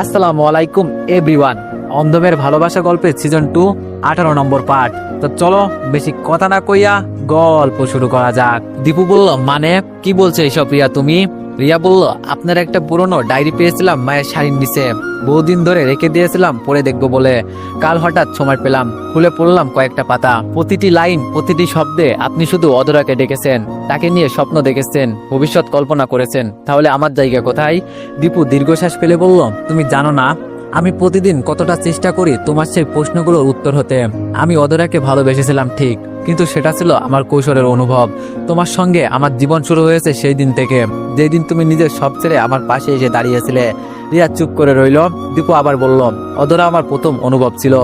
আসসালামু আলাইকুম এভরিওয়ান অন্ধমের ভালোবাসা গল্পের সিজন টু আঠারো নম্বর পার্ট তো চলো, বেশি কথা না কইয়া গল্প শুরু করা যাক। দীপু বলল মানে কি বলছে এসব প্রিয়া তুমি? রিয়া বলল, আপনার একটা পুরনো ডায়েরি পেয়েছিলাম মায়ের শাড়ির নিচে। বহুদিন ধরে রেখে দিয়েছিলাম পড়ে দেখব বলে। কাল হঠাৎ সময় পেলাম, খুলে পড়লাম কয়েকটা পাতা। প্রতিটি লাইন, প্রতিটি শব্দে আপনি শুধু অধরাকে ডেকেছেন। তাকে নিয়ে স্বপ্ন দেখেছেন, ভবিষ্যৎ কল্পনা করেছেন। তাহলে আমার জায়গা কোথায়? দীপু দীর্ঘশ্বাস ফেলে বলল, তুমি জানো না, আমি প্রতিদিন কতটা চেষ্টা করি তোমার সেই প্রশ্নগুলোর উত্তর হতে। আমি অধরাকে ভালোবেসেছিলাম, ঠিক। কিন্তু সেটা ছিল আমার কৈশোরের অনুভব। তোমার সঙ্গে আমার জীবন শুরু হয়েছে সেই দিন থেকে। যেই দিন তুমি নিজের সব ছেড়ে আমার পাশে এসে দাঁড়িয়েছিলে, রিয়া চুপ করে রইল। দীপু আবার বলল, অধরা আমার প্রথম অনুভব ছিল,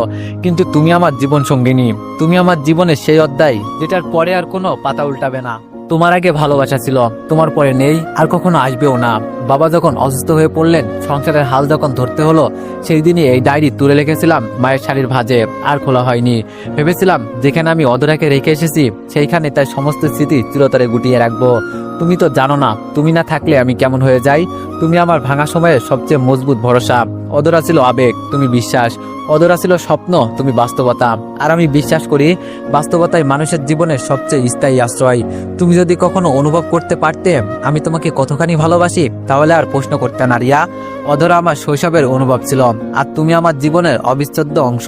কিন্তু তুমি আমার জীবন সঙ্গিনী। তুমি আমার জীবনের সেই অধ্যায়, যেটার পরে আর কোনো পাতা উল্টাবে না। তোমার আগে ভালোবাসা ছিল, তোমার পরে নেই, আর কখনো আসবেও না। বাবা যখন অসুস্থ হয়ে পড়লেন, সংসারের হাল যখন ধরতে হলো, সেই দিনই এই ডায়েরি তুলে রেখেছিলাম মায়ের শাড়ির ভাজে, আর খোলা হয়নি। ভেবেছিলাম, যেখানে আমি অধরাকে রেখে এসেছি, সেইখানে তার সমস্ত স্মৃতি চিরতরে গুটিয়ে রাখব। তুমি তো জানো না, তুমি না থাকলে আমি কেমন হয়ে যাই? তুমি আমার ভাঙা সময়ের সবচেয়ে মজবুত ভরসা। অদরা ছিল আবেগ, তুমি বিশ্বাস। অধরা ছিল স্বপ্ন, তুমি বাস্তবতা। আর আমি বিশ্বাস করি, বাস্তবতাই মানুষের জীবনের সবচেয়ে স্থায়ী আশ্রয়। তুমি যদি কখনো অনুভব করতে পারতে, আমি তোমাকে কতখানি ভালোবাসি, তাহলে আর প্রশ্ন করতে না, রিয়া। অধরা আমার শৈশবের অনুভব ছিল, আর তুমি আমার জীবনের অবিচ্ছেদ্য অংশ।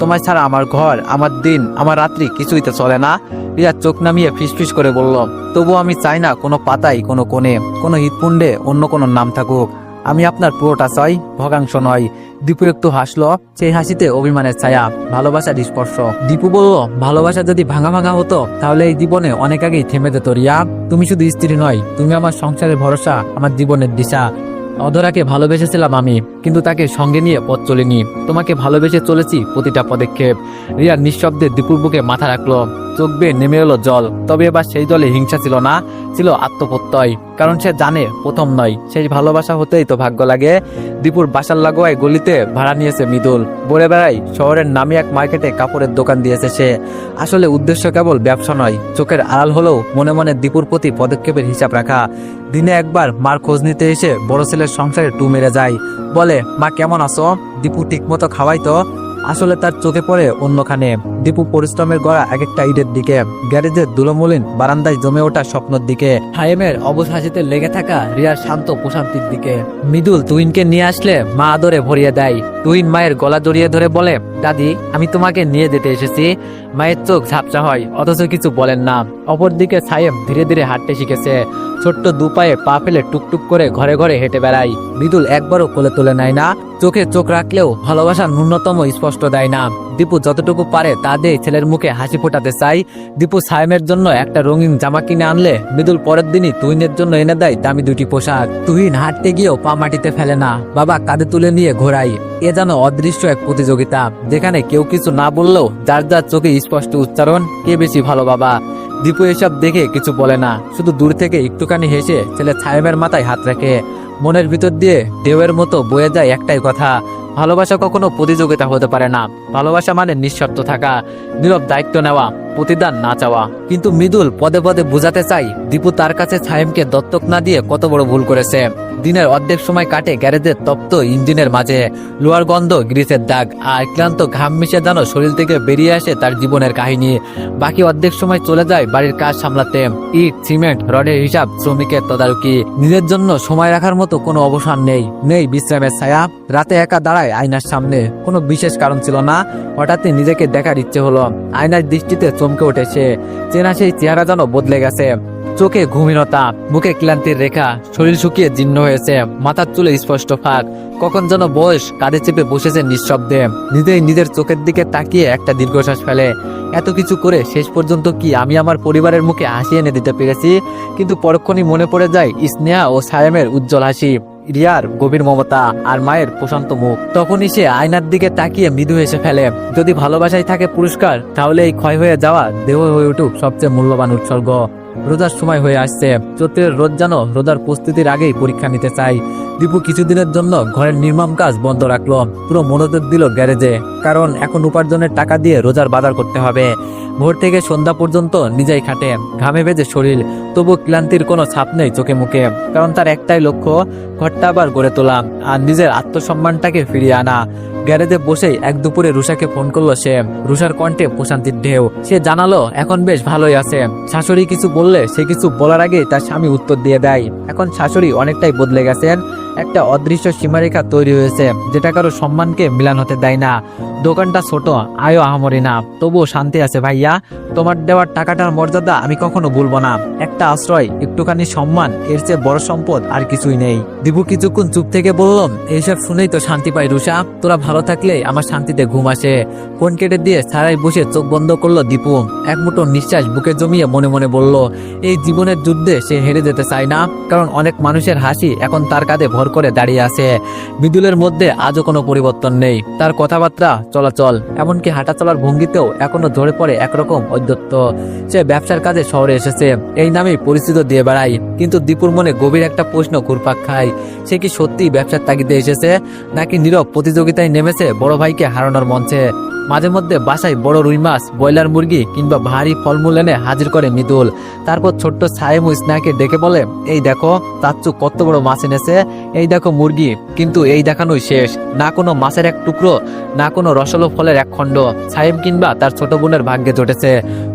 তোমার ছাড়া আমার ঘর, আমার দিন, আমার রাত্রি কিছুই তো চলে না। রিয়া চোখ নামিয়ে ফিসফিস করে বলল তবু আমি চাই না কোনো পাতাই কোনো কোণে, কোনো হৃৎপুণ্ডে অন্য কোনো নাম থাকুক। আমি আপনার পুরোটা চাই, ভগাংশ নয়। দীপু একটু হাসলো, সেই হাসিতে অভিমানের ছায়া, ভালোবাসার স্পর্শ। দীপু বলল, ভালোবাসা যদি ভাঙা ভাঙা হতো, তাহলে এই জীবনে অনেক আগেই থেমে যেত রিয়া। তুমি শুধু স্ত্রী নয়, তুমি আমার সংসারের ভরসা, আমার জীবনের দিশা। অধরাকে ভালোবেসেছিলাম আমি, কিন্তু তাকে সঙ্গে নিয়ে পথ চলিনি। তোমাকে ভালোবেসে চলেছি প্রতিটা পদক্ষেপ। রিয়া নিঃশব্দে দীপুর বুকে মাথা রাখল। চোখ বেয়ে নেমে এলো জল। তবে এবার সেই জলে হিংসা ছিল না, ছিল আত্মপ্রত্যয়, কারণ সে জানে প্রথম নয়। সেই ভালোবাসা হতেই তো ভাগ্য লাগে। দীপুর বাসার লাগোয়ায় গলিতে ভাড়া নিয়েছে মৃদুল। বলে বেড়াই শহরের নামি এক মার্কেটে কাপড়ের দোকান দিয়েছে সে। আসলে উদ্দেশ্য কেবল ব্যবসা নয়, চোখের আড়াল হলেও মনে মনে দীপুর প্রতি পদক্ষেপের হিসাব রাখা। দিনে একবার মার খোঁজ নিতে এসে বড় ছেলের সংসারে টু মেরে যায়। বলে, মা, কেমন আছো? দীপু ঠিকমতো খাওয়াই তো আসলে তার চোখে পড়ে অন্যখানে। দীপু পরিশ্রমের গড়া এক একটা ইটের দিকে গ্যারেজের দুলমলিন বারান্দায় জমে ওঠা স্বপ্নের দিকে, হায়েমের অবুজ হাসিতে লেগে থাকা রিয়ার শান্ত প্রশান্তির দিকে। মৃদুল তুহিনকে নিয়ে আসলে মা আদরে ভরিয়ে দেয়। তুহিন মায়ের গলা জড়িয়ে ধরে বলে, দাদি, আমি তোমাকে নিয়ে যেতে এসেছি। মায়ের চোখ ঝাপসা হয়, অথচ কিছু বলেন না। অপরদিকে সায়েম ধীরে ধীরে হাঁটতে শিখেছে। ছোট্ট দুপায়ে পা ফেলে টুকটুক করে ঘরে ঘরে হেঁটে বেড়ায়। মৃদুল একবারও কোলে তুলে নেয় না। চোখে চোখ রাখলেও ভালোবাসার ন্যূনতম স্পষ্ট দেয় না। দীপু যতটুকু পারে তা দিয়ে ছেলের মুখে হাসি ফোটাতে চাই। দীপু সায়েমের জন্য একটা রঙিন জামা কিনে আনলে মৃদুল পরের দিনই তুহিনের জন্য এনে দেয় দামি দুটি পোশাক। তুহিন হাঁটতে গিয়েও পা মাটিতে ফেলে না। বাবা কাঁধে তুলে নিয়ে ঘোরাই। এ যেন অদৃশ্য এক প্রতিযোগিতা, যেখানে কেউ কিছু না বললেও যার যার চোখে স্পষ্ট উচ্চারণ, কে বেশি ভালো বাবা? দীপু এসব দেখে কিছু বলে না। শুধু দূর থেকে একটুখানি হেসে ছেলে ছায়েমের মাথায় হাত রাখে, মনের ভিতর দিয়ে ঢেউয়ের মতো বয়ে যায় একটাই কথা ভালোবাসা কখনো প্রতিযোগিতা হতে পারে না। ভালোবাসা মানে নিঃস্বার্থ থাকা, নীরব দায়িত্ব নেওয়া, প্রতিদান না চাওয়া। কিন্তু মৃদুল পদে পদে বোঝাতে চাই, দীপু তার কাছে ছায়েমকে দত্তক না দিয়ে কত বড় ভুল করেছে। দিনের অর্ধেক সময় কাটে গ্যারেজের তপ্ত ইঞ্জিনের মাঝে, লোহার গন্ধ, গ্রিসের দাগ, আর ক্লান্ত ঘাম মিশে যেন শরীর থেকে বেরিয়ে আসে তার জীবনের কাহিনী। বাকি অর্ধেক সময় চলে যায় বাড়ির কাজ সামলাতে। ইট, সিমেন্ট, রডের হিসাব, শ্রমিকের তদারকি। নিজের জন্য সময় রাখার মতো কোনো অবসান নেই। নেই বিশ্রামের ছায়া। রাতে একা দাঁড়ায় আয়নার সামনে। কোনো বিশেষ কারণ ছিল না। হঠাৎই নিজেকে দেখার ইচ্ছে হলো। আয়নার দৃষ্টিতে চমকে উঠেছে। চেনা সেই চেহারা যেন বদলে গেছে। চোখে ঘুমিনতা, মুখে ক্লান্তির রেখা, শরীর শুকিয়ে জীর্ণ হয়েছে, মাথার চুলে স্পষ্ট ফাঁক। কখন যেন বয়স কাঁধে চেপে বসেছে নিঃশব্দে। নিজেই নিজের চোখের দিকে তাকিয়ে একটা দীর্ঘশ্বাস ফেলে। এত কিছু করে শেষ পর্যন্ত কি আমি আমার পরিবারের মুখে হাসি এনে দিতে পেরেছি? কিন্তু পরক্ষণই মনে পড়ে যায় স্নেহা ও সায়ামের উজ্জ্বল হাসি। রিয়ার গভীর মমতা আর মায়ের প্রশান্ত মুখ। তখনই সে আয়নার দিকে তাকিয়ে মৃদু হেসে ফেলে, যদি ভালোবাসায় থাকে পুরস্কার, তাহলে এই ক্ষয় হয়ে যাওয়া দেহ হয়ে উঠুক সবচেয়ে মূল্যবান উৎসর্গ। রোজার সময় হয়ে আসছে। চৈত্রের রোদ যেন রোজার প্রস্তুতির আগেই পরীক্ষা নিতে চাই। দীপু কিছুদিনের জন্য ঘরের নির্মাণ কাজ বন্ধ রাখল। পুরো মনোযোগ দিল গ্যারেজে, কারণ এখন উপার্জনের টাকা দিয়ে রোজার বাজার করতে হবে। ভোর থেকে সন্ধ্যা পর্যন্ত নিজেই খাটে, ঘামে ভেজে শরীর, তবু ক্লান্তির কোনো ছাপ নেই চোখে মুখে, কারণ তার একটাই লক্ষ্য, ঘরটা আবার গড়ে তোলা, আর নিজের আত্মসম্মানটাকে ফিরিয়ে আনা। গ্যারেজে বসেই এক দুপুরে রুষাকে ফোন করল সে। রুষার কণ্ঠে প্রশান্তির ঢেউ। সে জানালো, এখন বেশ ভালোই আছে। শাশুড়ি কিছু বললে সে কিছু বলার আগে তার স্বামী উত্তর দিয়ে দেয়। এখন শাশুড়ি অনেকটাই বদলে গেছেন। একটা অদৃশ্য সীমারেখা তৈরি হয়েছে, যেটা কারও সম্মানকে মিলান হতে দেয় না। দোকানটা ছোট, আয়ো আহামরি না। তবুও শান্তি আছে ভাইয়া। তোমার দেওয়ার টাকাটার মর্যাদা আমি কখনো ভুলবো না। একটা আশ্রয়, একটুখানি সম্মান, এর চেয়ে বড় সম্পদ আর কিছুই নেই। দিবু কিছুক্ষণ চুপ থেকে বললাম এইসব শুনেই তো শান্তি পাই রুষা তোরা ভালো থাকলে আমার শান্তিতে ঘুম আসে। ফোন কেটে দিয়ে সারাই বসে চোখ বন্ধ করল দীপু। এক মুঠো নিঃশ্বাস বুকে জমিয়ে মনে মনে বলল, এই জীবনের যুদ্ধে সে হেরে যেতে চায় না, কারণ অনেক মানুষের হাসি এখন তার কাঁধে ভর করে দাঁড়িয়ে আছে। বিদুলের মধ্যে আজও কোনো পরিবর্তন নেই। তার কথাবার্তা চলাচল, এমনকি হাঁটা চলার ভঙ্গিতেও এখনও ধরে পড়ে একরকম অধ্যত্ত। সে ব্যবসার কাজে শহরে এসেছে, এই নামে পরিচিত দিয়ে বেড়ায়। কিন্তু দীপুর মনে গভীর একটা প্রশ্ন ঘুরপাক খায়, সে কি সত্যি ব্যবসার তাগিদে এসেছে, নাকি নীরব প্রতিযোগিতায় নেমেছে বড় ভাইকে হারানোর মঞ্চে? মাঝে মধ্যে বাসায় বড় রুই মাছ, ব্রয়লার মুরগি কিংবা ভারী ফলমূল এনে হাজির করে মৃদুল। তারপর ছোট্ট সায়েমু স্নাকে ডেকে বলে, এই দেখো, চাচ্চু কত বড় মাছ এনেছে। এই দেখো মুরগি, কিন্তু এই দেখানোই শেষ। না কোনো মাছের এক টুকরো, না কোনো রসলো ফলের এক খণ্ড। সাহেব কিংবা তার ছোট বোনের ভাগ্যে জটেছে।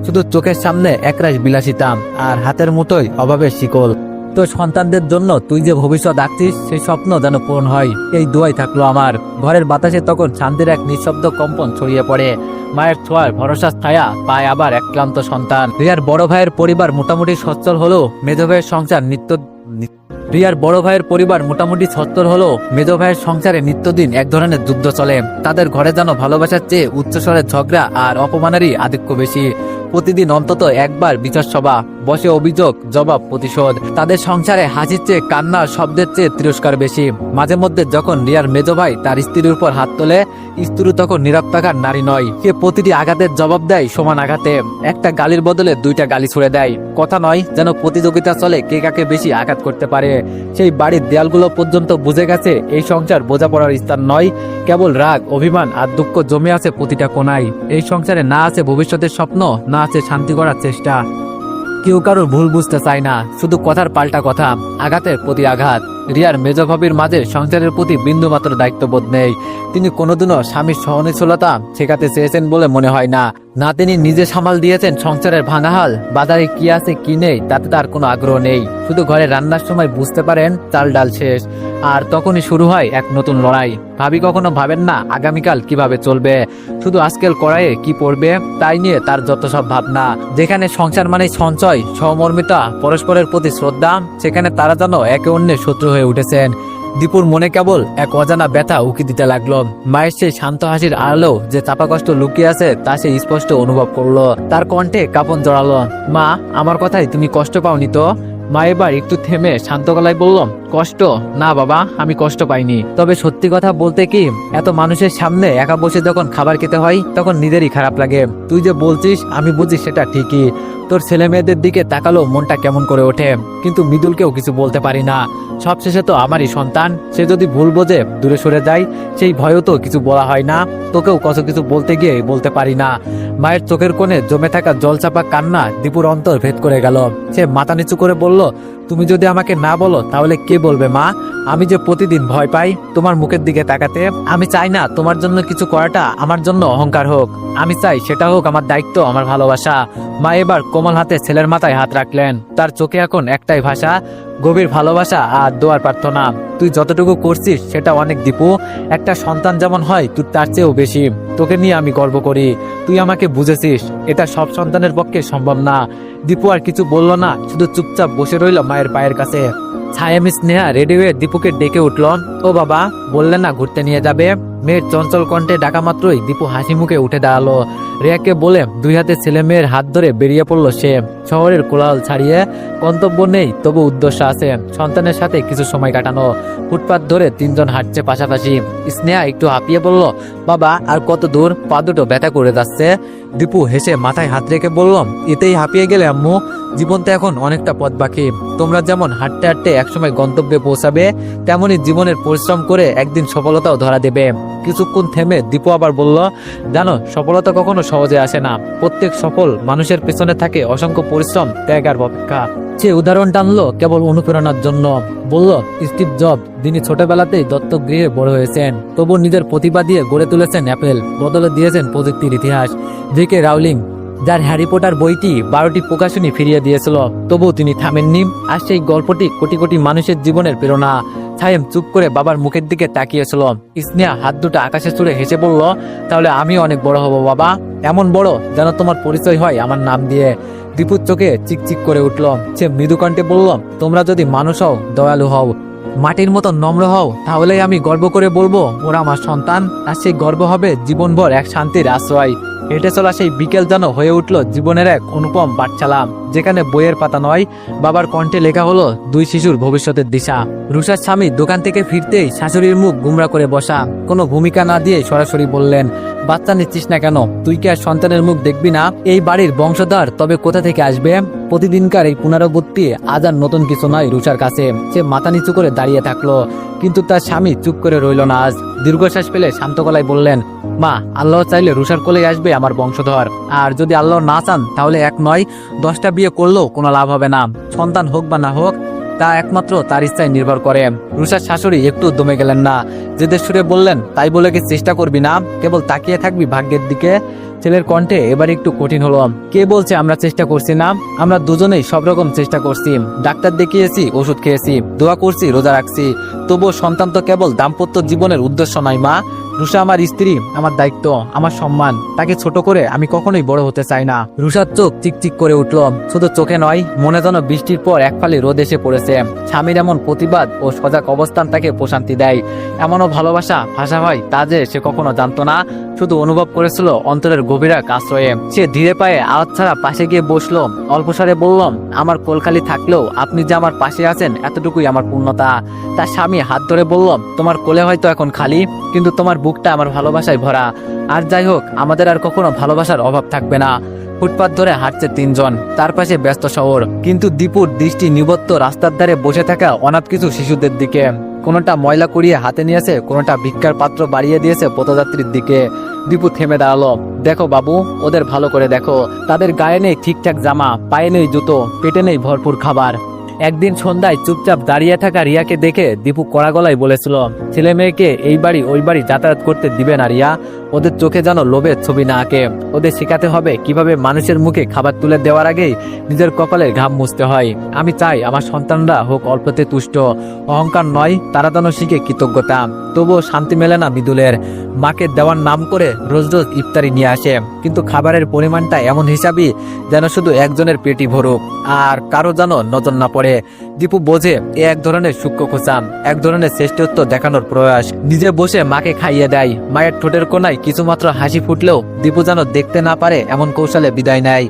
শুধু চোখের সামনে একরাশ বিলাসিতাম আর হাতের মুঠোয় অভাবের শিকল। তো সন্তানদের জন্য তুই যে ভবিষ্যৎ আঁকছিস সেই স্বপ্ন যেন পূরণ হয়। এই দোয়াই থাকল আমার। ঘরের বাতাসে তখন শান্তির এক নিঃশব্দ কম্পন ছড়িয়ে পড়ে। মায়ের ছোঁয়ার ভরসা ছায়া পায় আবার এক ক্লান্ত সন্তান। রিয়ার বড় ভাইয়ের পরিবার মোটামুটি সচ্ছল হলেও মেজ ভাইয়ের সংসার নিত্য রিয়ার বড় ভাইয়ের পরিবার মোটামুটি সচ্ছল হলো, মেজ ভাইয়ের সংসারে নিত্যদিন এক ধরনের যুদ্ধ চলে। তাদের ঘরে যেন ভালোবাসার চেয়ে উচ্চস্বরের ঝগড়া আর অপমানেরই আধিক্য বেশি। প্রতিদিন অন্তত একবার বিচার সভা বসে অভিযোগ, জবাব, প্রতিশোধ। তাদের সংসারে হাসির চেয়ে, কান্নার শব্দের চেয়ে তিরস্কার বেশি। মাঝে মধ্যে যখন রিয়ার মেজ ভাই তার স্ত্রীর উপর হাত তোলে, স্ত্রী তখন নীরব থাকার নারী নয়। সে প্রতিটি আঘাতের জবাব দেয় সমান আঘাতে। একটা গালির বদলে দুইটা গালি ছুড়ে দেয়। কথা নয় যেন প্রতিযোগিতা চলে কে কাকে বেশি আঘাত করতে পারে। সেই বাড়ির দেয়ালগুলো পর্যন্ত বুঝে গেছে এই সংসার বোঝাপড়ার স্থান নয়। কেবল রাগ, অভিমান আর দুঃখ জমে আছে প্রতিটা কোনায়। এই সংসারে না আছে ভবিষ্যতের স্বপ্ন, না আছে শান্তি করার চেষ্টা। কেউ কারোর ভুল বুঝতে চায় না শুধু কথার পাল্টা কথা আঘাতের প্রতি আঘাত। রিয়ার মেজ ভাবির মাঝে সংসারের প্রতি বিন্দুমাত্র দায়িত্ববোধ নেই। তিনি কোনোদিনও স্বামীর সহনশীলতা শেখাতে চেয়েছেন বলে মনে হয় না। না তিনি নিজে সামাল দিয়েছেন সংসারের ভাঙাহাল, বাজারে কি আছে, কি নেই, তাতে তার কোনো আগ্রহ নেই। শুধু ঘরে রান্নার সময় বুঝতে পারেন, চাল ডাল শেষ। আর তখনই শুরু হয় এক নতুন লড়াই। ভাবি কখনো ভাবেন না, আগামীকাল কীভাবে চলবে? শুধু আজকের কড়াইয়ে কি পড়বে? তাই নিয়ে তার যত সব ভাবনা। যেখানে সংসার মানে সঞ্চয় সহমর্মিতা পরস্পরের প্রতি শ্রদ্ধা, সেখানে তারা যেন একে অন্যের শত্রু হয়ে উঠেছেন। দীপুর মনে কেবল এক অজানা ব্যথা উকি দিতে লাগল। মায়ের সেই শান্ত হাসির আড়ালেও যে চাপা কষ্ট লুকিয়ে আছে, তা সে স্পষ্ট অনুভব করল। তার কণ্ঠে কাপন জড়ালো। মা, আমার কথাই তুমি কষ্ট পাওনি তো? মা এবার একটু থেমে শান্ত গলায় বললাম, কষ্ট? না বাবা, আমি কষ্ট পাইনি। তবে সত্যি কথা বলতে কি, এত মানুষের সামনে একা বসে যখন খাবার খেতে হয়, তখন নিজেরই খারাপ লাগে। তুই যে বলছিস, আমি বুঝি সেটা ঠিকই। তোর ছেলে মেয়েদের দিকে তাকালো মনটা কেমন করে ওঠে। কিন্তু মৃদুলকেও কিছু বলতে পারি না। সবশেষে তো আমারই সন্তান। সে যদি ভুল বোঝে, দূরে সরে যায়। সেই ভয়ও তো কিছু বলা হয় না। তোকেও কত কিছু বলতে গিয়ে বলতে পারি না। মায়ের চোখের কোণে জমে থাকা জলচাপা কান্না দীপুর অন্তর ভেদ করে গেল। সে মাথা নিচু করে বলল 어? তুমি যদি আমাকে না বলো, তাহলে কে বলবে, মা? আমি যে প্রতিদিন ভয় পাই, তোমার মুখের দিকে তাকাতে, আমি চাই না তোমার জন্য কিছু করাটা আমার জন্য অহংকার হোক। আমি চাই সেটা হোক আমার দায়িত্ব, আমার ভালোবাসা। মা এবার কোমল হাতে ছেলের মাথায় হাত রাখলেন। তার চোখে এখন একটাই ভাষা, গভীর ভালোবাসা আর দোয়ার প্রার্থনা। তুই যতটুকু করছিস, সেটা অনেক দীপু। একটা সন্তান যেমন হয়, তুই তার চেয়েও বেশি। তোকে নিয়ে আমি গর্ব করি। তুই আমাকে বুঝেছিস, এটা সব সন্তানের পক্ষে সম্ভব না। দীপু আর কিছু বলল না, শুধু চুপচাপ বসে রইল মায়ের পায়ের কাছে। ছায়াম স্নেহা রেডি হয়ে দীপুকে ডেকে উঠল ও বাবা বললেন না ঘুরতে নিয়ে যাবে? মেয়ের চঞ্চল কণ্ঠে ডাকা মাত্রই দীপু হাসি মুখে উঠে দাঁড়াল। রিয়াকে বলে, দুই হাতে ছেলে মেয়ের হাত ধরে বেরিয়ে পড়ল সে। শহরের কোলাহল ছাড়িয়ে গন্তব্য নেই, তবু উদ্দেশ্য আছে। সন্তানের সাথে কিছু সময় কাটানো। ফুটপাত ধরে তিনজন হাঁটছে পাশাপাশি। স্নেহা একটু হাঁপিয়ে বলল, বাবা, আর কত দূর? পা দুটো ব্যথা করে যাচ্ছে। দীপু হেসে মাথায় হাত রেখে বললাম এতেই হাঁপিয়ে গেলে আম্মু। জীবন তো এখন অনেকটা পথ বাকি। তোমরা যেমন হাঁটতে হাঁটতে একসময় গন্তব্যে পৌঁছাবে, তেমনি জীবনের পরিশ্রম করে একদিন সফলতাও ধরা দেবে। কিছুক্ষণ থেমে দীপু আবার বলল, জানো, সফলতা কখনো সহজে আসে না। প্রত্যেক সফল মানুষের পেছনে থাকে অসংখ্য পরিশ্রম, ত্যাগ আর অপেক্ষা। সে উদাহরণ টানলো কেবল অনুপ্রেরণার জন্য। বলল, স্টিভ জব যিনি ছোটবেলাতেই দত্তক গৃহে বড় হয়েছেন তবু নিজের প্রতিভা দিয়ে গড়ে তুলেছেন অ্যাপেল, বদলে দিয়েছেন প্রযুক্তির ইতিহাস। জি কে রাউলিং যার হ্যারি পটার বইটি বারোটি প্রকাশনী ফিরিয়ে দিয়েছিল। তবুও তিনি থামেননি। আর সেই গল্পটি কোটি কোটি মানুষের জীবনের প্রেরণা। ছায়েম চুপ করে বাবার মুখের দিকে তাকিয়েছিল। স্নেহা হাত দুটো আকাশে চুড়ে হেসে বলল, তাহলে আমি অনেক বড় হব বাবা। এমন বড় যেন তোমার পরিচয় হয় আমার নাম দিয়ে। দীপুর চোখে চিকচিক করে উঠল। সে মৃদু কণ্ঠে বলল, তোমরা যদি মানুষ হও, দয়ালু হও, মাটির মতো নম্র হও, তাহলেই আমি গর্ব করে বলব, ওরা আমার সন্তান, আর সেই গর্ব হবে জীবনভর এক শান্তির আশ্রয়। হেঁটে চলা সেই বিকেল যেন হয়ে উঠল জীবনের এক অনুপম বাচ্চালাম যেখানে বইয়ের পাতা নয়, বাবার কণ্ঠে লেখা হলো দুই শিশুর ভবিষ্যতের দিশা। রুষার স্বামী দোকান থেকে ফিরতেই শাশুড়ির মুখ গুমরা করে বসা। কোনো ভূমিকা না দিয়ে সরাসরি বললেন, বাচ্চা নিচ্ছিস না কেন? তুই কি আর সন্তানের মুখ দেখবি না? এই বাড়ির বংশধর তবে কোথা থেকে আসবে? প্রতিদিনকার এই পুনরাবৃত্তি আজ আর নতুন কিছু নয় রুষার কাছে। সে মাথা নিচু করে দাঁড়িয়ে থাকল, কিন্তু তার স্বামী চুপ করে রইল না আজ। দীর্ঘশ্বাস পেলে শান্ত গলায় বললেন, মা, আল্লাহ চাইলে রুষার কোলে আসবে আমার বংশধর। আর যদি আল্লাহ না চান, তাহলে এক নয়, দশটা বিয়ে করলেও কোনো লাভ হবে না। সন্তান হোক বা না হোক, তা একমাত্র তার ইচ্ছায় নির্ভর করে। রুষার শাশুড়ি একটু দমে গেলেন না। জেদের সুরে বললেন, তাই বলে কি চেষ্টা করবি না? কেবল তাকিয়ে থাকবি ভাগ্যের দিকে? ছেলের কণ্ঠে এবার একটু কঠিন হলো। কে বলছে আমরা চেষ্টা করছি না? আমরা দুজনেই সব রকম চেষ্টা করছি। ডাক্তার দেখিয়েছি, ওষুধ খেয়েছি। দোয়া করছি, রোজা রাখছি। তবুও সন্তান তো কেবল দাম্পত্য জীবনের উদ্দেশ্য নয়, মা। রুষা আমার স্ত্রী, আমার দায়িত্ব, আমার সম্মান। তাকে ছোট করে আমি কখনোই বড় হতে চাই না। রুষার চোখ চিকচিক করে উঠল। শুধু চোখে নয়, মনে যেন বৃষ্টির পর এক ফালি রোদ এসে পড়েছে। স্বামীর এমন প্রতিবাদ ও সজাগ অবস্থান তাকে প্রশান্তি দেয়। এমনও ভালোবাসা, ভাষা হয়, তা যে সে কখনো জানতো না। শুধু অনুভব করেছিল অন্তরের গভীর এক আশ্রয়ে। সে ধীরে পায়ে আওয়াজ ছাড়া পাশে গিয়ে বসল। অল্প সারে বললাম, আমার কোলখালি থাকলেও আপনি যে আমার পাশে আছেন, এতটুকুই আমার পূর্ণতা। তার স্বামী হাত ধরে বললাম, তোমার কোলে হয়তো এখন খালি, কিন্তু তোমার বুকটা আমার ভালোবাসায় ভরা। আর যাই হোক, আমাদের আর কখনো ভালোবাসার অভাব থাকবে না। ফুটপাত ধরে হাঁটছে তিনজন, তার পাশে ব্যস্ত শহর। কিন্তু দীপুর দৃষ্টি নিবত্ত রাস্তার ধারে বসে থাকা অনাথ কিছু শিশুদের দিকে। কোনোটা ময়লা কুড়িয়ে হাতে নিয়েছে, কোনোটা ভিক্ষার পাত্র বাড়িয়ে দিয়েছে পথযাত্রীর দিকে। দীপু থেমে দাঁড়াল। দেখো বাবু, ওদের ভালো করে দেখো। তাদের গায়ে নেই ঠিকঠাক জামা, পায়ে নেই জুতো, পেটে নেই ভরপুর খাবার। একদিন সন্ধ্যায় চুপচাপ দাঁড়িয়ে থাকা রিয়াকে দেখে দীপু কড়া গলায় বলেছিল, ছেলে মেয়েকে এই বাড়ি, ওই বাড়ি যাতায়াত করতে দিবে না, রিয়া। ওদের চোখে যেন লোভের ছবি না আঁকে। ওদের শেখাতে হবে কীভাবে মানুষের মুখে খাবার তুলে দেওয়ার আগেই নিজের কপালের ঘাম মুছতে হয়। আমি চাই আমার সন্তানরা হোক অল্পতে তুষ্ট। অহংকার নয়, তারা যেন শিখে কৃতজ্ঞতা। তবুও শান্তি মেলে না মৃদুলের। মাকে দেওয়ার নাম করে রোজ রোজ ইফতারি নিয়ে আসে। কিন্তু খাবারের পরিমাণটা এমন হিসাবই যেন শুধু একজনের পেটি ভরুক, আর কারও যেন নজর না পড়ে। দীপু বোঝে, এ এক ধরনের সূক্ষ্ম খোঁচান এক ধরনের শ্রেষ্ঠত্ব দেখানোর প্রয়াস। নিজে বসে মাকে খাইয়ে দেয়। মায়ের ঠোঁটের কোনায় কিছুমাত্র হাসি ফুটলেও দীপু যেন দেখতে না পারে এমন কৌশলে বিদায় নেয়।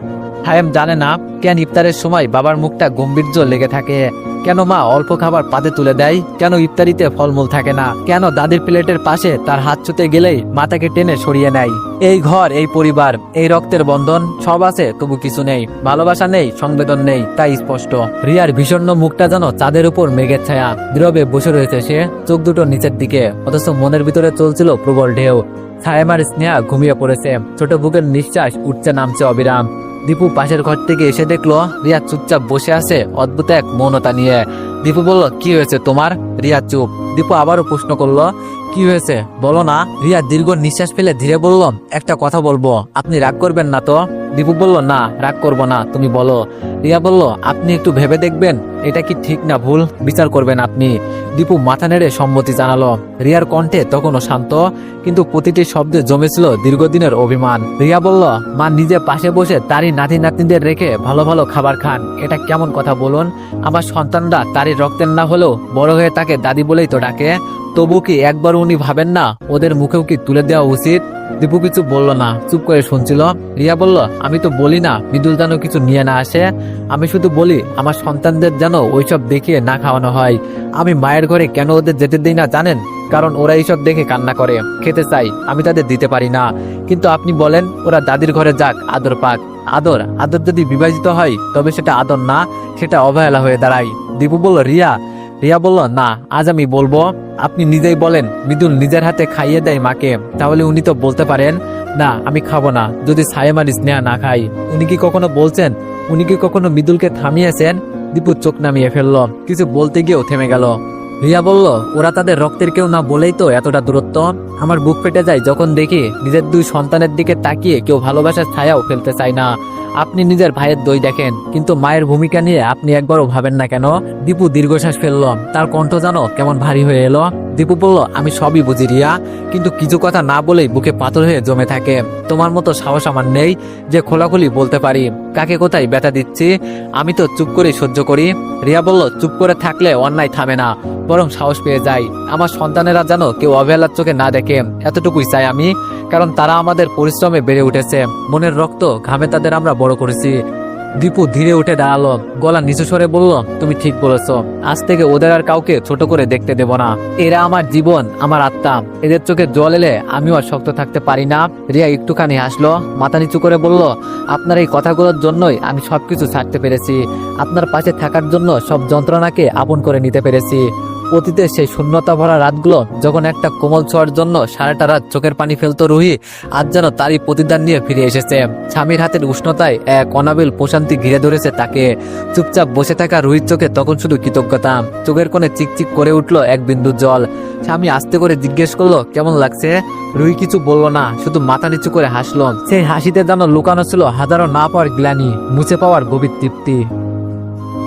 হায়েম জানে না কেন ইফতারের সময় বাবার মুখটা গম্ভীর্য লেগে থাকে। কেন মা অল্প খাবার পাতে তুলে দেয়? কেন ইফতারিতে ফলমূল থাকে না? কেন দাদির প্লেটের পাশে তার হাত ছুতে গেলেই মাথাকে টেনে সরিয়ে নেয়? এই ঘর, এই পরিবার, এই রক্তের বন্ধন, সব আছে, তবু কিছু নেই। ভালোবাসা নেই, সংবেদন নেই, তাই স্পষ্ট। রিয়ার ভীষণ মুখটা যেন চাঁদের উপর মেঘের ছায়া। নীরবে বসে রয়েছে সে, চোখ দুটো নিচের দিকে, অথচ মনের ভিতরে চলছিল প্রবল ঢেউ। ছায়ামার স্নেহা ঘুমিয়ে পড়েছে। ছোট বুকের নিঃশ্বাস উঠছে নামছে অবিরাম। দীপু পাশের ঘর থেকে এসে দেখল রিয়া চুপচাপ বসে আছে, অদ্ভুত এক মৌনতা নিয়ে। দীপু বলল, কি হয়েছে তোমার? রিয়া চুপ। দীপু আবারও প্রশ্ন করল কি হয়েছে? বলো না। রিয়া দীর্ঘ নিঃশ্বাস ফেলে ধীরে বলল, একটা কথা বলব। আপনি রাগ করবেন না তো? দীপু বলল, না, রাগ করব না, তুমি বলো। রিয়া বলল, আপনি একটু ভেবে দেখবেন, এটা কি ঠিক না ভুল? বিচার করবেন আপনি। দীপু মাথা নেড়ে সম্মতি জানালো। রিয়ার কণ্ঠে তখনও শান্ত, কিন্তু প্রতিটি শব্দে জমেছিল দীর্ঘদিনের অভিমান। রিয়া বলল, মা নিজে পাশে বসে তারই নাতি নাতনিদের রেখে ভালো ভালো খাবার খান। এটা কেমন কথা বলুন? আমার সন্তানরা তারই রক্তের না হলেও বড় হয়ে তাকে দাদি বলেই তো ডাকে। তবু কি একবার উনি ভাবেন না? ওদের মুখেও কি তুলে দেওয়া উচিত? দীপু কিছু বলল না। চুপ করে শুনছিল। রিয়া বলল, আমি তো বলি না, মৃদুল যেন কিছু নিয়ে না আসে। আমি শুধু বলি, আমার সন্তানদের যেন ওইসব দেখিয়ে না খাওয়ানো হয়। আমি মায়ের ঘরে কেন ওদের যেতে দিই না জানেন? কারণ ওরা এইসব দেখে কান্না করে। খেতে চাই, আমি তাদের দিতে পারি না। কিন্তু আপনি বলেন, ওরা দাদির ঘরে যাক, আদর পাক। আদর? আদর যদি বিভাজিত হয়, তবে সেটা আদর না, সেটা অবহেলা হয়ে দাঁড়ায়। দীপু বলল, রিয়া রিয়া বলল, না, আজ আমি বলব, আপনি নিজেই বলেন মৃদুল নিজের হাতে খাইয়ে দেয় মাকে, তাহলে উনি তো বলতে পারেন, না, আমি খাব না, যদি সায়েমার স্নেহা না খাই। উনি কি কখনো বলছেন? উনি কি কখনো মৃদুলকে থামিয়েছেন? দীপু চোখ নামিয়ে ফেলল, কিছু বলতে গিয়েও থেমে গেল। রিয়া বলল, ওরা তাদের রক্তের কেউ না বলেই তো এতটা দূরত্ব। আমার বুক ফেটে যায় যখন দেখি নিজের দুই সন্তানের দিকে তাকিয়ে কেউ ভালোবাসার ছায়াও ফেলতে চায় না। আপনি নিজের ভাইয়ের দই দেখেন, কিন্তু মায়ের ভূমিকা নিয়ে আপনি একবারও ভাবেন না কেন? দীপু দীর্ঘশ্বাস ফেলল। তার কণ্ঠ জানো কেমন ভারী হয়ে এলো? দীপু বলল, আমি সবই বুঝি রিয়া, কিন্তু কিছু কথা না বলেই বুকে পাথর হয়ে জমে থাকে। তোমার মতো সাহস আমার নেই যে খোলাখুলি বলতে পারি। কাকে কোথায় ব্যথা দিচ্ছি? আমি তো চুপ করে সহ্য করি। রিয়া বলল, চুপ করে থাকলে অন্যায় থামে না, বরং সাহস পেয়ে যায় আমার সন্তানেরা যেন কেউ অবহেলার চোখে না দেখে, এতটুকুই চাই আমি, কারণ তারা আমাদের পরিশ্রমে বেড়ে উঠেছে। মনের রক্ত ঘামে তাদের আমরা বড় করেছি। দীপু ধীরে উঠে দাঁড়াল। গলা নিচু স্বরে বলল, তুমি ঠিক বলেছ। আজ থেকে ওদের আর কাউকে ছোট করে দেখতে দেব না। এরা আমার জীবন, আমার আত্মা। এদের চোখে জল এলে আমিও আর শক্ত থাকতে পারি না। রিয়া একটুখানি হাসলো। মাথা নিচু করে বলল, আপনার এই কথাগুলোর জন্যই আমি সবকিছু ছাড়তে পেরেছি। আপনার পাশে থাকার জন্য সব যন্ত্রণাকে আপন করে নিতে পেরেছি। অতীতের সেই শূন্যতা ভরা রাতগুলো যখন একটা কোমল ছোঁয়ার জন্য সারাটা রাত চোখের পানি ফেলতো রুহি, আজ যেন তারই প্রতিদান নিয়ে ফিরে এসেছে। স্বামীর হাতের উষ্ণতায় এক অনাবিল প্রশান্তি ঘিরে ধরেছে তাকে। চুপচাপ বসে থাকা রুহির চোখে তখন শুধু কৃতজ্ঞতা। চোখের কোণে চিকচিক করে উঠল এক বিন্দু জল। স্বামী আস্তে করে জিজ্ঞেস করল, কেমন লাগছে? রুহি কিছু বলল না, শুধু মাথা নিচু করে হাসলো। সেই হাসিতে যেন লুকানো ছিল হাজারো না পাওয়ার গ্লানি, মুছে পাওয়ার গভীর তৃপ্তি।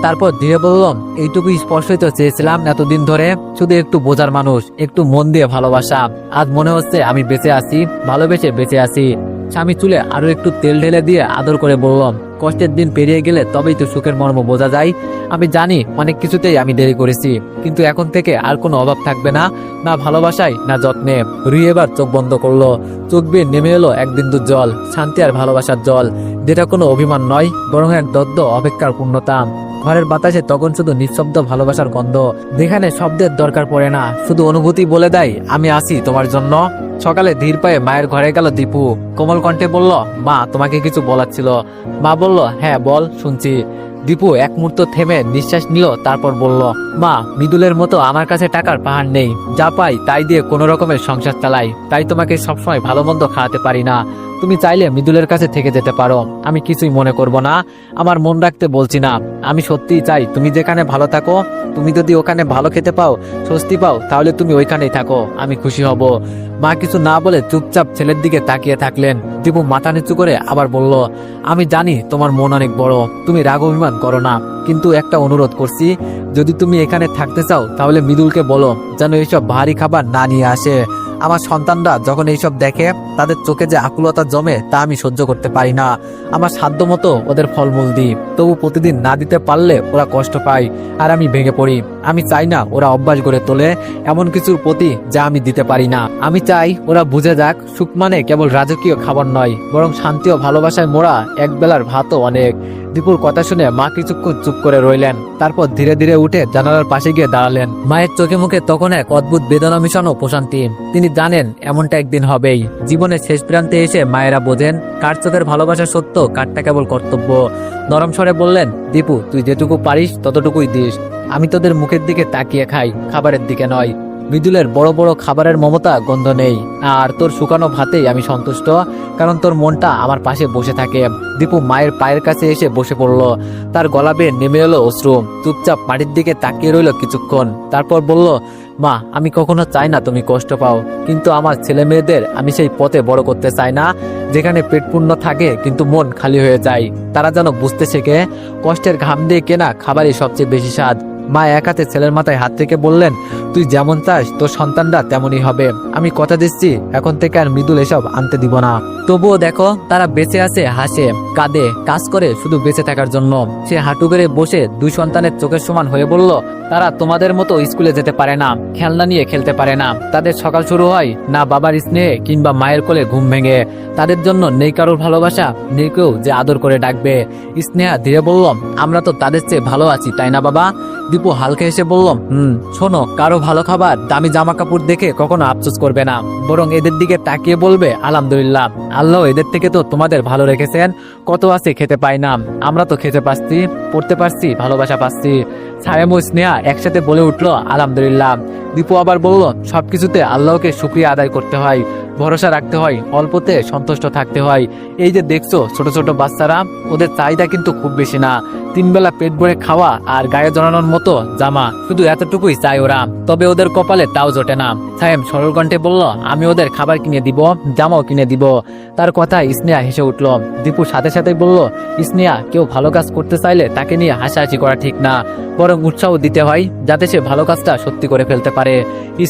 তারপর ধীরে বললাম, এইটুকু স্পষ্টই তো চেয়েছিলাম এতদিন ধরে। শুধু একটু বোঝার মানুষ, একটু মন দিয়ে ভালোবাসা। আজ মনে হচ্ছে আমি বেঁচে আছি, ভালোবেসে বেঁচে আছি। স্বামী চুলে আরও একটু তেল ঢেলে দিয়ে আদর করে বললাম, কষ্টের দিন পেরিয়ে গেলে তবেই তো সুখের মর্ম বোঝা যায়। আমি জানি অনেক কিছুতেই আমি দেরি করেছি, কিন্তু এখন থেকে আর কোনো অভাব থাকবে না না ভালোবাসায় না যত্নে। রুই এবার চোখ বন্ধ করল। চোখ বেয়ে নেমে এলো এক বিন্দু জল, শান্তি আর ভালোবাসার জল, যেটা কোনো অভিমান নয়, বরং এক দদ্দ অপেক্ষার পূর্ণতা। ঘরের বাতাসে তখন শুধু নিঃশব্দ ভালোবাসার গন্ধ, যেখানে শব্দের দরকার পড়ে না, শুধু অনুভূতি বলে দেয়, আমি আছি তোমার জন্য। সকালে ধীর পায়ে মায়ের ঘরে গেল দীপু। কোমল কণ্ঠে বলল, মা, তোমাকে কিছু বলার ছিল। মা বলল হ্যাঁ বল, শুনছি। দীপু এক মুহূর্ত থেমে নিঃশ্বাস নিল, তারপর বলল, মা, মৃদুলের মতো আমার কাছে টাকার পাহাড় নেই। যা পাই তাই দিয়ে কোনো রকমের সংসার চালাই। তাই তোমাকে সবসময় ভালো মন্দ খাওয়াতে পারি না। তুমি চাইলে মৃদুলের কাছে থেকে যেতে পারো। আমি কিছুই মনে করব না। আমার মন রাখতে বলছি না। আমি সত্যিই চাই, তুমি যেখানে ভালো থাকো, তুমি যদি ওখানে ভালো খেতে পাও, স্বস্তি পাও, তাহলে তুমি ওইখানেই থাকো। আমি খুশি হব। মা কিছু না বলে চুপচাপ ছেলের দিকে তাকিয়ে থাকলেন। দীপু মাথা নিচু করে আবার বলল, আমি জানি তোমার মন অনেক বড়। তুমি রাগ অভিমান করো না। কিন্তু একটা অনুরোধ করছি, যদি তুমি এখানে থাকতে চাও, তাহলে মৃদুলকে বলো, যেন এইসব ভারী খাবার না নিয়ে আসে। আমার সন্তানরা যখন এইসব দেখে, তাদের চোখে যে আকুলতা জমে, তা আমি সহ্য করতে পারি না। আমার সাধ্য মতো ওদের ফলমূল দিই। তবু প্রতিদিন না দিতে পারলে ওরা কষ্ট পায়, আর আমি ভেঙে পড়ি। আমি চাই না ওরা অভ্যাস গড়ে তোলে এমন কিছুর প্রতি যা আমি দিতে পারি না। আমি চাই ওরা বুঝে যাক সুখ মানে কেবল রাজকীয় খাবার নয়, বরং শান্তি ও ভালোবাসায় মোড়া এক বেলার ভাতও অনেক। দীপুর কথা শুনে মা কিছুক্ষণ চুপ করে রইলেন, তারপর ধীরে ধীরে উঠে জানালার পাশে গিয়ে দাঁড়ালেন। মায়ের চোখে মুখে তখন এক অদ্ভুত বেদনা মিশানো প্রশান্তি। তিনি জানেন এমনটা একদিন হবেই। জীবনের শেষ প্রান্তে এসে মায়েরা বোঝেন, কার চোখের ভালোবাসা সত্য, কারটা কেবল কর্তব্য। নরম স্বরে বললেন, দীপু, তুই যেটুকু পারিস ততটুকুই দিস। আমি তোদের মুখের দিকে তাকিয়ে খাই, খাবারের দিকে নয়। মৃদুলের বড় বড় খাবারের মমতা গন্ধ নেই। আর তোর শুকানো ভাতেই আমি সন্তুষ্ট, কারণ তোর মনটা আমার পাশে বসে থাকে। দীপু মায়ের পায়ের কাছে এসে বসে পড়ল। তার গলা বেয়ে নেমে এলো অশ্রু। চুপচাপ মাটির দিকে তাকিয়ে রইল কিছুক্ষণ। তারপর বলল, মা, আমি কখনো চাই না তুমি কষ্ট পাও। কিন্তু আমার ছেলে মেয়েদের আমি সেই পথে বড় করতে চাই না, যেখানে পেট পূর্ণ থাকে কিন্তু মন খালি হয়ে যায়। তারা যেন বুঝতে শেখে, কষ্টের ঘাম দিয়ে কেনা খাবারই সবচেয়ে বেশি স্বাদ। মা এক হাতে ছেলের মাথায় হাত থেকে বললেন তুই যেমন চাস, তোর সন্তানরা তেমনই হবে। আমি কথা দিচ্ছি, এখন থেকে আর মৃদুল এসব আনতে দিব না। তবুও দেখো, তারা বেঁচে আছে, হাসে, কাঁদে, কাজ করে শুধু বেঁচে থাকার জন্য। সে হাঁটু গেড়ে বসে দুই সন্তানের চোখের সমান হয়ে বলল, তারা তোমাদের মতো স্কুলে যেতে পারে না, খেলনা নিয়ে খেলতে পারে না। তাদের সকাল শুরু হয় না বাবার স্নেহে কিংবা মায়ের কোলে ঘুম ভেঙে। তাদের জন্য নেই কারোর ভালোবাসা, নেই কেউ যে আদর করে ডাকবে। স্নেহা ধীরে বললাম আমরা তো তাদের চেয়ে ভালো আছি, তাই না বাবা? দীপু হালকা এসে বললাম হুম, শোনো, কারও ভালো খাবার, দামি জামা কাপড় দেখে কখনো আফসোস করবে না। বরং এদের দিকে তাকিয়ে বলবে, আলহামদুলিল্লাহ, আল্লাহ এদের থেকে তো তোমাদের ভালো রেখেছেন, কত আছে খেতে পাই না। আমরা তো খেতে পারছি, পড়তে পারছি, ভালোবাসা পাচ্ছি। ছায়াম ও স্নেহা একসাথে বলে উঠল, আলহামদুলিল্লাহ। দীপু আবার বলল, সবকিছুতে আল্লাহকে শুক্রিয়া আদায় করতে হয়, ভরসা রাখতে হয়, অল্পতে সন্তুষ্ট থাকতে হয়। এই যে দেখছ, ছোট ছোট বাচ্চারা, ওদের চাহিদা কিন্তু খুব বেশি না। তিন বেলা পেট ভরে খাওয়া আর গায়ে জড়ানোর মতো জামা, শুধু এতটুকুই চাই ওরা। তবে ওদের কপালে তাও জোটে না। সাহেব সরল কণ্ঠে বলল, আমি ওদের খাবার কিনে দিব, জামাও কিনে দিব। তার কথা স্নেহা হেসে উঠল। দীপু সাথে সাথে বলল, স্নেহা, কেউ ভালো কাজ করতে চাইলে তাকে নিয়ে হাসাহাসি করা ঠিক না। বরং উৎসাহ দিতে হয়, যাতে সে ভালো কাজটা সত্যি করে ফেলতে পারে।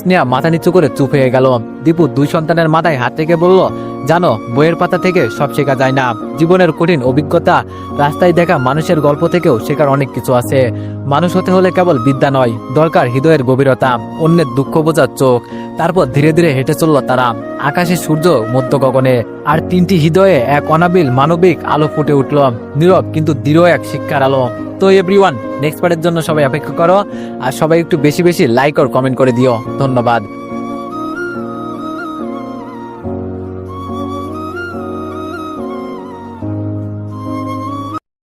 স্নেহা মাথা নিচু করে চুপ হয়ে গেল। দীপু দুই সন্তানের মাথায় হাত রেখে বলল, জানো, বইয়ের পাতা থেকে সব শেখা যায় না। জীবনের কঠিন অভিজ্ঞতা, রাস্তায় দেখা মানুষের গল্প থেকেও শেখার অনেক কিছু আছে। মানুষ হতে হলে কেবল বিদ্যা নয়, দরকার হৃদয়ের গভীরতা, অন্যের দুঃখ বোঝার চোখ, তারপর ধীরে ধীরে হেঁটে চলল তারা। আকাশে সূর্য, মধ্য গগনে, আর তিনটি হৃদয়ে এক অনাবিল মানবিক আলো ফুটে উঠল। নীরব কিন্তু দৃঢ় এক শিক্ষার আলো। তো এভরিওয়ান নেক্সট পার্টের জন্য সবাই অপেক্ষা করো, আর সবাই একটু বেশি বেশি লাইক আর কমেন্ট করে দিও। ধন্যবাদ।